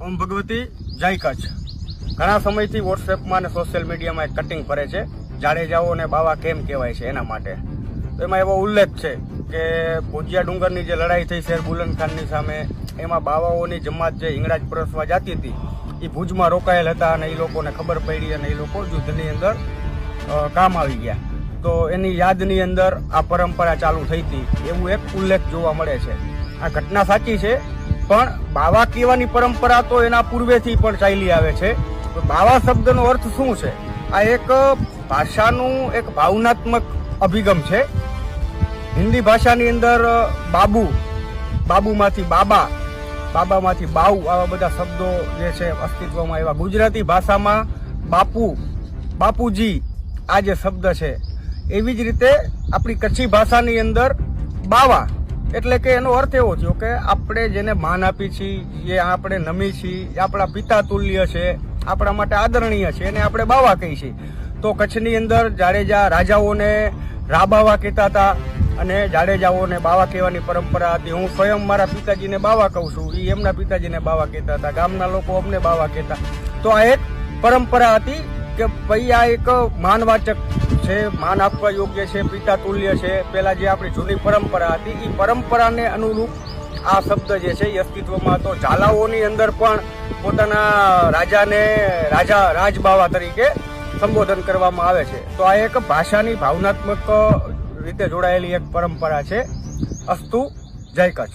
ઓમ ભગવતી, જય કચ્છ. ઘણા સમયથી વોટ્સએપમાં અને સોશિયલ મીડિયામાં એક કટિંગ ફરે છે. જાડેજાઓ અને બાવા કેમ કહેવાય છે એના માટે. તો એમાં એવો ઉલ્લેખ છે કે ભુજિયા ડુંગરની જે લડાઈ થઈ શેર બુલન ખાનની સામે, એમાં બાવાઓની જમાત જે હિંગળાજ પરસવા જતી હતી એ ભુજમાં રોકાયેલ હતા અને એ લોકોને ખબર પડી અને એ લોકો યુદ્ધની અંદર કામ આવી ગયા. તો એની યાદની અંદર આ પરંપરા ચાલુ થઈ હતી. એવું એક ઉલ્લેખ જોવા મળે છે. આ ઘટના સાચી છે? પણ બાવા કહેવાની પરંપરા તો એના પૂર્વેથી પણ ચાલી આવે છે. તો બાવા શબ્દનો અર્થ શું છે? આ એક ભાષાનું એક ભાવનાત્મક અભિગમ છે. હિન્દી ભાષાની અંદર બાબુ, બાબુમાંથી બાબા, બાબામાંથી બાઉ આવા બધા શબ્દો જે છે અસ્તિત્વમાં આવ્યા ગુજરાતી ભાષામાં બાપુ, બાપુજી આ જે શબ્દ છે, એવી જ રીતે આપણી કચ્છી ભાષાની અંદર બાવા એટલે કે એનો અર્થ એવો થયો કે આપણે જેને માન આપી છીએ, જે આપણે નમી છીએ આપણા પિતા તુલ્ય છે, આપણા માટે આદરણીય છે, એને આપણે બાવા કહી છીએ તો કચ્છની અંદર જાડેજા રાજાઓને રાબાવા કહેતા હતા અને જાડેજાઓને બાવા કહેવાની પરંપરા હતી. હું સ્વયં મારા પિતાજીને બાવા કહું છું. એ એમના પિતાજીને બાવા કહેતા હતા. ગામના લોકો અમને બાવા કહેતા. તો આ એક પરંપરા હતી કે ભાઈ આ એક માનવાચક છે, માન આપવા યોગ્ય છે, પિતા તુલ્ય છે. પેલા જે આપણી જૂની પરંપરા હતી એ પરંપરાને અનુરૂપ આ શબ્દ જે છે એ અસ્તિત્વમાં હતો ઝાલાઓની અંદર પણ પોતાના રાજાને રાજા રાજબાવા તરીકે સંબોધન કરવામાં આવે છે. તો આ એક ભાષાની ભાવનાત્મક રીતે જોડાયેલી એક પરંપરા છે, અસ્તુ જય કચ્છ